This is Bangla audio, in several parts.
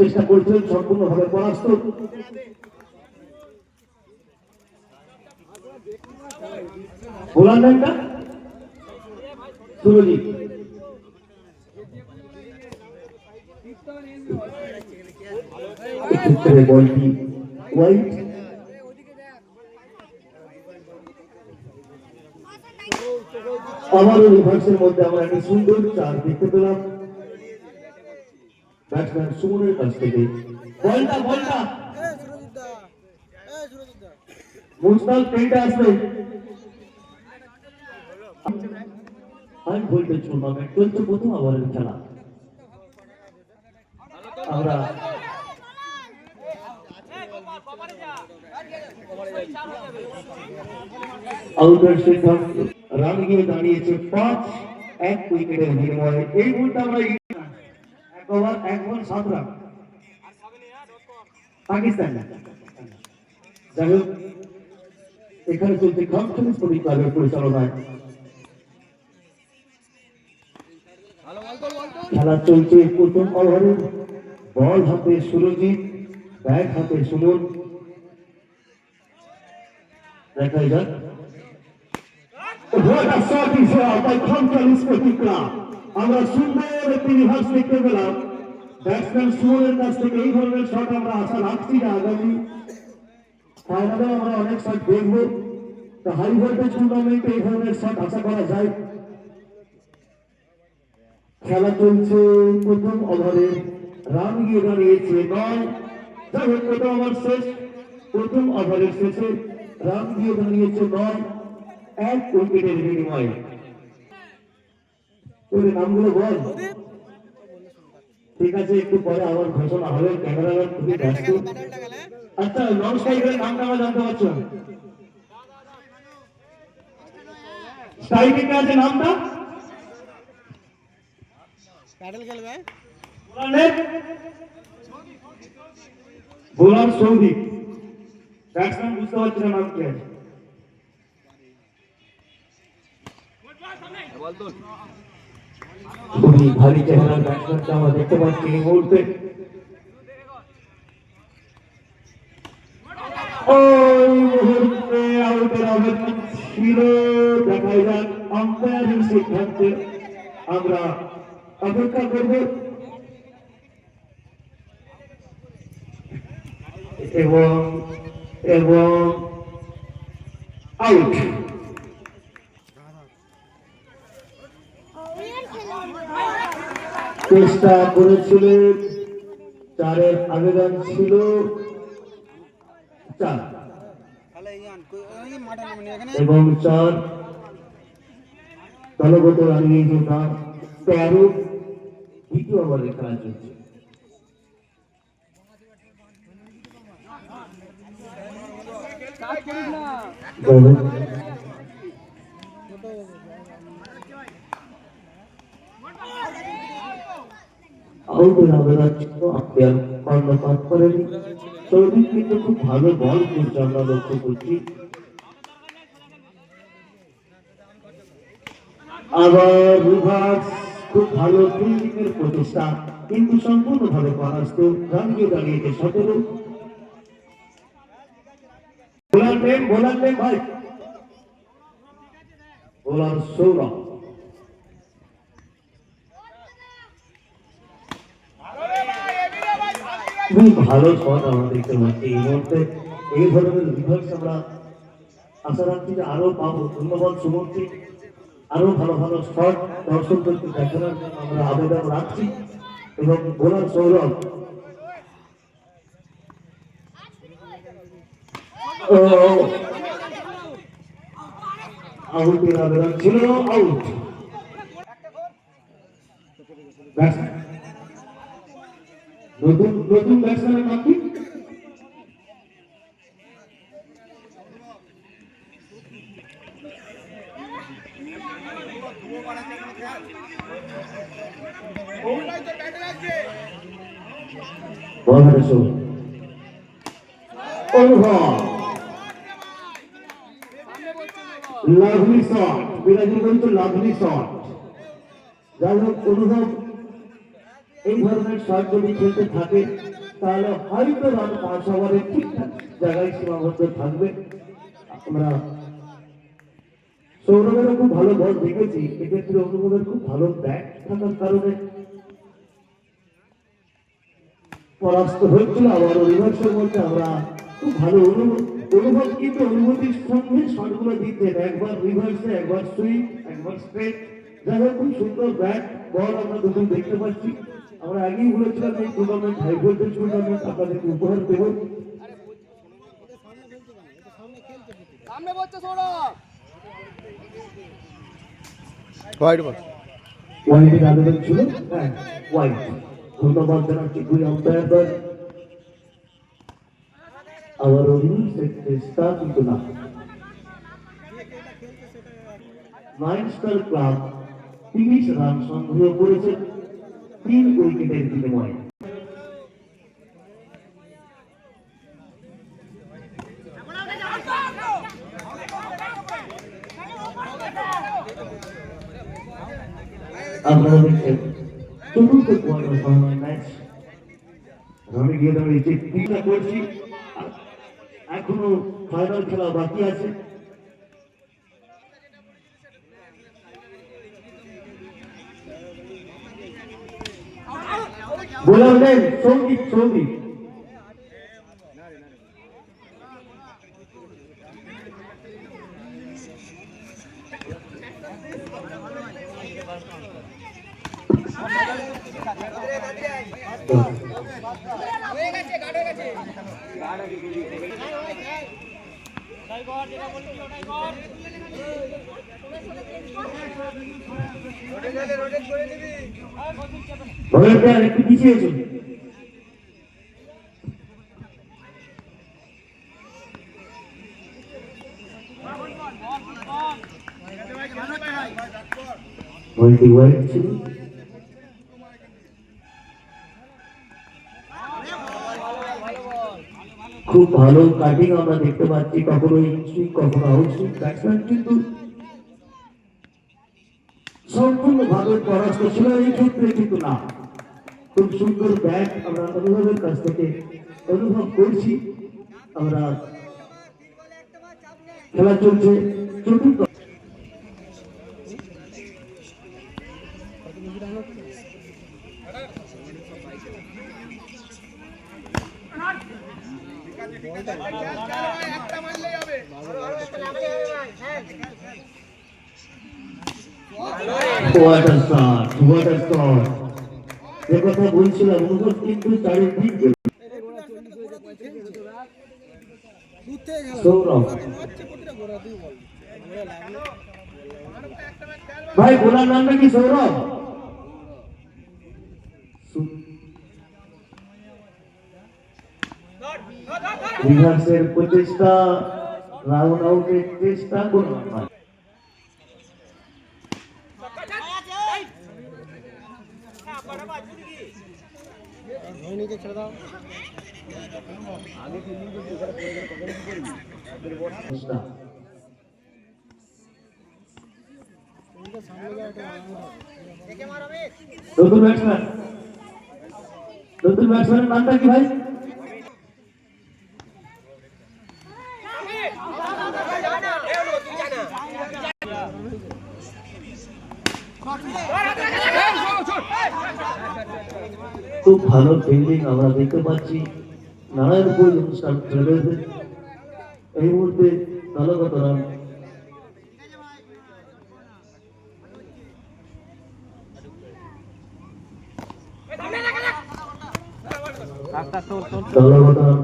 চেষ্টা করছেন সম্পূর্ণভাবে পরাস্ত। বোলার নামটা সুরজিৎ। এক্ষেত্রে বলটি ওয়াইট আবারও রিভার্সের মধ্যে আমরা একটি সুন্দর চার দেখতে পেলাম। ব্যাটসম্যান সুমনের কাছ থেকে। বলটা বলটা। মুস্তাল পেন্টে আসবে হাই ভোল্টেজ টুর্নামেন্ট চলছে প্রথম ওভারের খেলা। আমরা আউটের সিদ্ধান্ত রান গিয়ে দাঁড়িয়েছে পাঁচ, এক উইকেটের বিনিময়ে। এই মুহূর্তে আমরা এক ওভার এক সাত রান। পাকিস্তান। যাই হোক, এখানে চলছে কনফারেন্স পরিচালনায়। খেলা চলছে প্রথম ওভারে। বল হাতে সুরজিৎ, ব্যাট হাতে সুমন। দেখাই যাক। A shot is here by Conference আমরা সুন্দর একটি রিভার্স দেখতে পেলাম ব্যাটসম্যান সুমনের কাছ থেকে এই ধরনের শট আমরা আশা রাখছি না, আগামী ফাইনালে আমরা অনেক শট দেখব। তো হাই ভোল্টেজ টুর্নামেন্টে এই ধরনের শট আশা করা যায়। খেলা চলছে প্রথম ওভারে রান গিয়ে দাঁড়িয়েছে নয়। যাই হোক প্রথম ওভার শেষ। প্রথম ওভারের শেষে রান গিয়ে দাঁড়িয়েছে নয়। এক উইকেটের বিনিময়ে। তোর নামগুলো বল। ঠিক আছে একটু পরে আবার ঘোষণা হবে ক্যামেরাম্যান খুবই ব্যস্ত। আচ্ছা নন স্ট্রাইকের নামটা আমরা জানতে পারছ? স্ট্রাইকে কে আছে নামটা? প্যাডেল খেলবে বোলার সৌদি ব্যাটসম্যান বুঝতে পারছি না নাম কি আছে। খুবই ভারী চেহারার ব্যাটসম্যানকে আমরা দেখতে পাচ্ছি এই মুহূর্তে। ওই মুহূর্তে আউটের আবেদন ছিল দেখাই যাক আম্পায়ারিং সিদ্ধান্তে আমরা অপেক্ষা করব। এবং এবং আউট চেষ্টা করেছিলেন চারের আবেদন ছিল। চার। এবং চার দলগত রানিয়ে যোগা তেরো দ্বিতীয় ওভারে খেলা চলছে। যাই হোক, আউটের আবেদন ছিল আম্পায়ার কর্ণপাত করেনি সৌদিক কিন্তু খুব ভালো বল করছে, আমরা লক্ষ্য করছি। আবার রিভার্স, খুব ভালো ফিল্ডিং এর প্রচেষ্টা, কিন্তু সম্পূর্ণভাবে পরাস্ত। রানকে দাঁড়িয়েছে সতেরো বোলার নেম বোলার নেম ভাই। বোলার সৌরভ। খুবই ভালো শট আমরা দেখতে পাচ্ছি এই মুহূর্তে এই ধরনের রিভার্স আমরা আশা রাখছি যে আরও পাবো। ধন্যবাদ সুমনকে আরও ভালো ভালো শট দর্শকদেরকে দেখানোর জন্য আমরা আবেদন রাখছি এবং বোলার সৌরভ। আউট নতুন নতুন ব্যাটসম্যানের নাম কি? Lovely shot. বিরাজি বলতো লাভলি শট। যাই হোক অনুভব এই ধরনের শট যদি খেলতে থাকে, তাহলে হয়তো রান পাঁচ ঠিকঠাক জায়গায় সীমাবদ্ধ থাকবে। আমরা সৌরভেরও খুব ভালো বল দেখেছি, এক্ষেত্রে অনুভবের খুব ভালো ব্যাট থাকার কারণে পরাস্ত হয়েছিল, আবার রিভার্সের মধ্যে আমরা খুব ভালো অনুভব অনুভব কিন্তু অনুভূতির সঙ্গে শটগুলো দিতেন একবার রিভার্সে একবার সুইং একবার স্ট্রেট যাই হোক, খুব সুন্দর ব্যাট, বল আমরা দুটো দেখতে পাচ্ছি। আমরা আগেই বলেছিলাম এই টুর্নামেন্ট হাই ভোল্টেজ টুর্নামেন্ট আপনাদেরকে উপহার দেবো। সামনে বলছে সৌরভ। হোয়াইট বল ওয়াইডের আবেদন ছিল? হ্যাঁ ওয়াইড ধন্যবাদ জানাচ্ছি দুই আম্পায়ারদের আবার অভিনয় চেষ্টা কিন্তু না। নাইন স্টার ক্লাব তিরিশ রান সংগ্রহ করেছে। তিন উইকেটের বিনিময়ে। আপনারা দেখছেন চতুর্থ কোয়ার্টার ফাইনাল ম্যাচ। আমি গিয়ে দাঁড়িয়ে তিনটা করছি এখনও ফাইনাল খেলা বাকি আছে। বোলার নেন সংগীত সংগীত। ভলেন্টিয়ার খুব ভালো কাটিং আমরা দেখতে পাচ্ছি কখনো ইনসুইং কখনো আউটসুইং ব্যাটসম্যান কিন্তু সম্পূর্ণ ভাবে পরাস্ত ছিল এই ক্ষেত্রে কিন্তু না। খুব সুন্দর ব্যাট আমরা অনুভবের কাছ থেকে অনুভব করছি। আমরা খেলা চলছে চতুর্থ। সৌরভ। ভাই বোলার নামটা কি সৌরভ? রিভার্সের প্রচেষ্টা রাউন্ড আউটের চেষ্টা করলাম ভাই ধোনিকে ছেড়ে দাও। নতুন ব্যাটসম্যান নতুন ব্যাটসম্যানের নামটা কি ভাই খুব ভালো ফিল্ডিং আমরা দেখতে পাচ্ছি। অনুষ্ঠান ট্রেভেলসে এই মুহূর্তে দলগত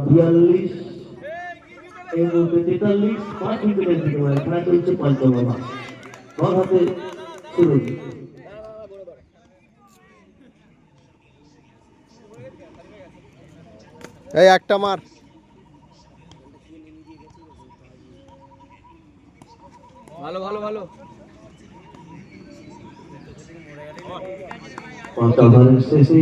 বিয়াল্লিশ। তেতাল্লিশ। পাঁচ উইকেটের চলছে পঞ্চম হাতে শুরু এই একটা মার। ভালো ভালো ভালো। ওভারের শেষে